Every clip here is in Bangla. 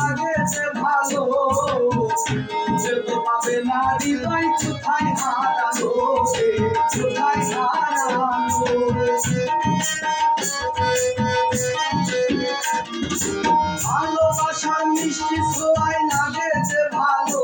লাগেছে ভালো। যে তো পাবে না হৃদয় কোথায় হারালো কোথায় হারালো ভালোবাসার মিষ্টি সোয়াই লাগেছে ভালো।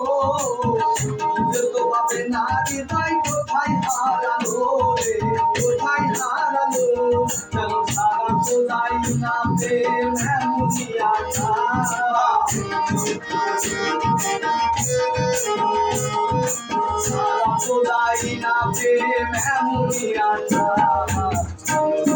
কোথায় না প্রেম এমনিয়া ভালোবাসায়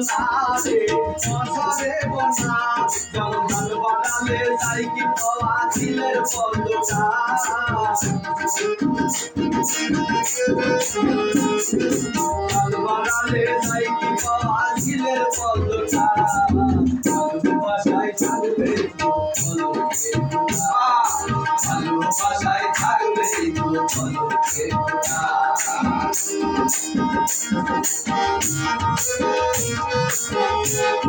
বনারে অঝরে বনা জঙ্গল বানালে যাই কি পাওয়া ছিলের পদ্মটা জঙ্গল বানালে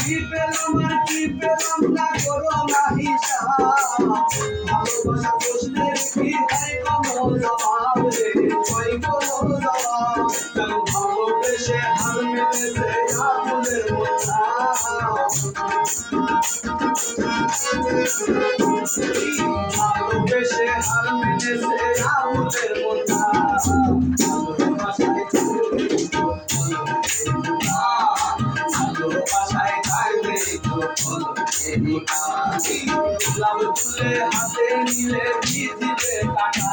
কি পেলাম আর কি পেলাম না করো না ভালোবেসে হার মেনেছে ভালোবাসায় থাকবে লাভ তুলে হাতে নিলে দিদিবে কাটা